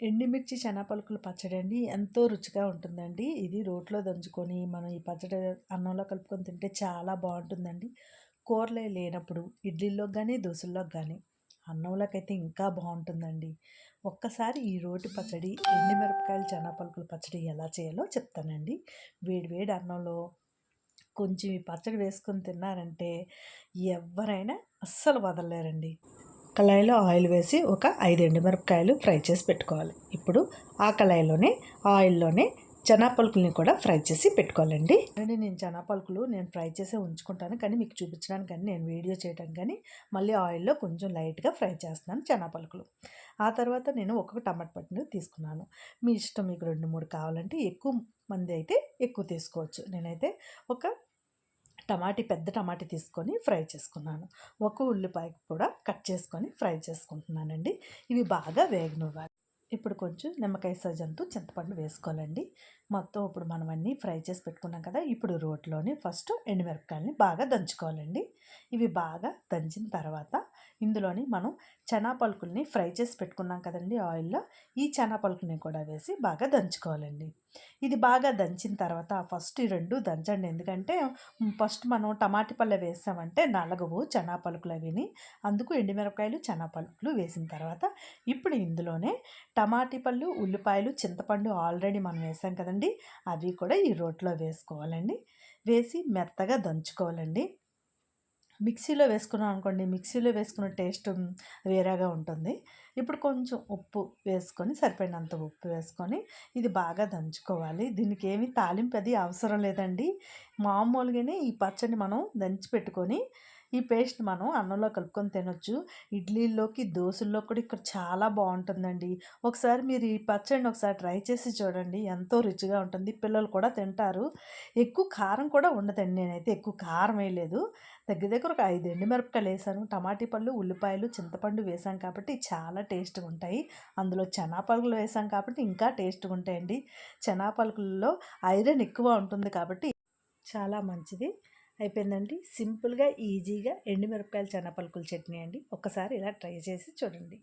ఎండుమిర్చి శనగపలుకుల పచ్చడి అండి. ఎంతో రుచిగా ఉంటుందండి. ఇది రోట్లో దంచుకొని మనం ఈ పచ్చడి అన్నంలో కలుపుకొని తింటే చాలా బాగుంటుందండి. కూరలే లేనప్పుడు ఇడ్లీలోకి కానీ దోశల్లో కానీ అన్నంలోకి అయితే ఇంకా బాగుంటుందండి. ఒక్కసారి ఈ రోటి పచ్చడి ఎండుమిరపకాయలు శనగపలుకుల పచ్చడి ఎలా చేయాలో చెప్తానండి. వేడి వేడి అన్నంలో కొంచెం ఈ పచ్చడి వేసుకొని తిన్నారంటే ఎవరైనా అస్సలు వదలలేరండి. కళాయిలో ఆయిల్ వేసి ఒక ఐదు ఎండుమిరపకాయలు ఫ్రై చేసి పెట్టుకోవాలి. ఇప్పుడు ఆ కళాయిలోనే ఆయిల్లోనే పలుకుల్ని కూడా ఫ్రై చేసి పెట్టుకోవాలండి. అండి నేను పలుకులు నేను ఫ్రై చేసే ఉంచుకుంటాను. కానీ మీకు చూపించడానికి కానీ నేను వీడియో చేయడం కానీ మళ్ళీ ఆయిల్లో కొంచెం లైట్గా ఫ్రై చేస్తున్నాను పలుకులు. ఆ తర్వాత నేను ఒక్కొక్క టమాటా పట్టుని తీసుకున్నాను. మీ ఇష్టం మీకు రెండు మూడు కావాలంటే ఎక్కువ మంది అయితే ఎక్కువ తీసుకోవచ్చు. నేనైతే ఒక టమాటీ పెద్ద టమాటీ తీసుకొని ఫ్రై చేసుకున్నాను. ఒక ఉల్లిపాయ కూడా కట్ చేసుకొని ఫ్రై చేసుకుంటున్నానండి. ఇవి బాగా వేగనివ్వాలి. ఇప్పుడు కొంచెం నిమ్మకాయ సజంతు చింతపండు వేసుకోవాలండి. మొత్తం ఇప్పుడు మనం అన్నీ ఫ్రై చేసి పెట్టుకున్నాం కదా ఇప్పుడు రోట్లోని ఫస్ట్ ఎండుమిరపకాయలని బాగా దంచుకోవాలండి. ఇవి బాగా దంచిన తర్వాత ఇందులోని మనం చనా పలుకుల్ని ఫ్రై చేసి పెట్టుకున్నాం కదండి ఆయిల్లో ఈ చనా పలుకుని కూడా వేసి బాగా దంచుకోవాలండి. ఇది బాగా దంచిన తర్వాత ఫస్ట్ ఈ రెండు దంచండి. ఎందుకంటే ఫస్ట్ మనం టమాటి పళ్ళ వేసామంటే నలగవు చనా పలుకులు అవిని అందుకు ఎండుమిరపకాయలు చనా పలుకులు వేసిన తర్వాత ఇప్పుడు ఇందులోనే టమాటి పళ్ళు ఉల్లిపాయలు చింతపండు ఆల్రెడీ మనం వేసాం కదండి. అవి కూడా ఈ రోట్లో వేసుకోవాలండి. వేసి మెత్తగా దంచుకోవాలండి. మిక్సీలో వేసుకున్నాం అనుకోండి మిక్సీలో వేసుకున్న టేస్ట్ వేరేగా ఉంటుంది. ఇప్పుడు కొంచెం ఉప్పు వేసుకొని సరిపోయినంత ఉప్పు వేసుకొని ఇది బాగా దంచుకోవాలి. దీనికి ఏమి తాలింపు అది అవసరం లేదండి. మామూలుగానే ఈ పచ్చడిని మనం దంచి పెట్టుకొని ఈ పేస్ట్ మనం అన్నంలో కలుపుకొని తినొచ్చు. ఇడ్లీలోకి దోశల్లో కూడా ఇక్కడ చాలా బాగుంటుందండి. ఒకసారి మీరు ఈ పచ్చడిని ఒకసారి ట్రై చేసి చూడండి. ఎంతో రుచిగా ఉంటుంది. పిల్లలు కూడా తింటారు. ఎక్కువ కారం కూడా ఉండదండి. నేనైతే ఎక్కువ కారం వేయలేదు. దగ్గర దగ్గర ఒక ఐదు ఎండుమిరపకాయలు వేసాను. టమాటీ పళ్ళు ఉల్లిపాయలు చింతపండు వేసాం కాబట్టి చాలా టేస్ట్గా ఉంటాయి. అందులో చెనాపలుకులు వేసాం కాబట్టి ఇంకా టేస్ట్గా ఉంటాయండి. చెనాపలుకుల్లో ఐరన్ ఎక్కువ ఉంటుంది కాబట్టి చాలా మంచిది. అయిపోయిందండి. సింపుల్గా ఈజీగా ఎండుమిరపకాయలు చెనపలుకుల చట్నీ అండి. ఒక్కసారి ఇలా ట్రై చేసి చూడండి.